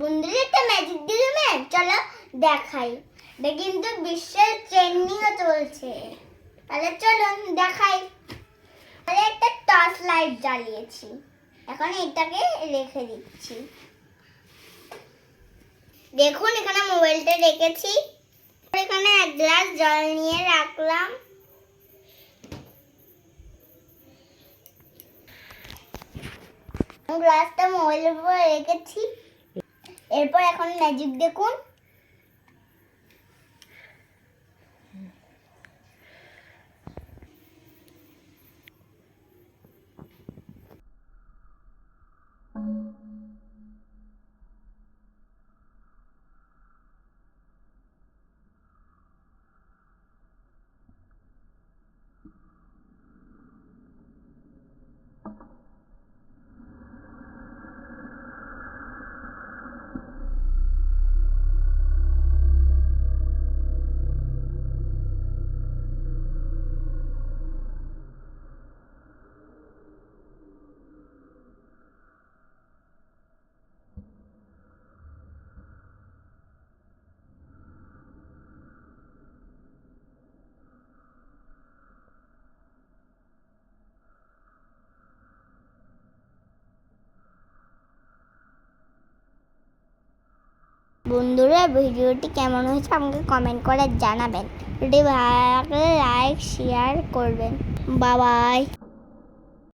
বন্ধুরা একটা ম্যাজিক দিল ম্যাম চলো দেখাই। এটা কিন্তু বিশ্বের ট্রেন্ডিংও চলছে। তাহলে চলুন দেখাই। তাহলে একটা টর্চ লাইট জ্বালিয়েছি। এখন এটাকে রেখে দিচ্ছি। দেখুন, এখানে মোবাইলটা রেখেছি। এখানে এক গ্লাস জল নিয়ে রাখলাম। গ্লাসটা মোবাইলের উপর রেখেছি। এরপর এখন ম্যাজিক দেখুন। বন্ধুরা, ভিডিওটি কেমন হয়েছে আমাকে কমেন্ট করে জানাবেন। ভিডিও ভালো লাগলে লাইক শেয়ার করবেন। বাবাই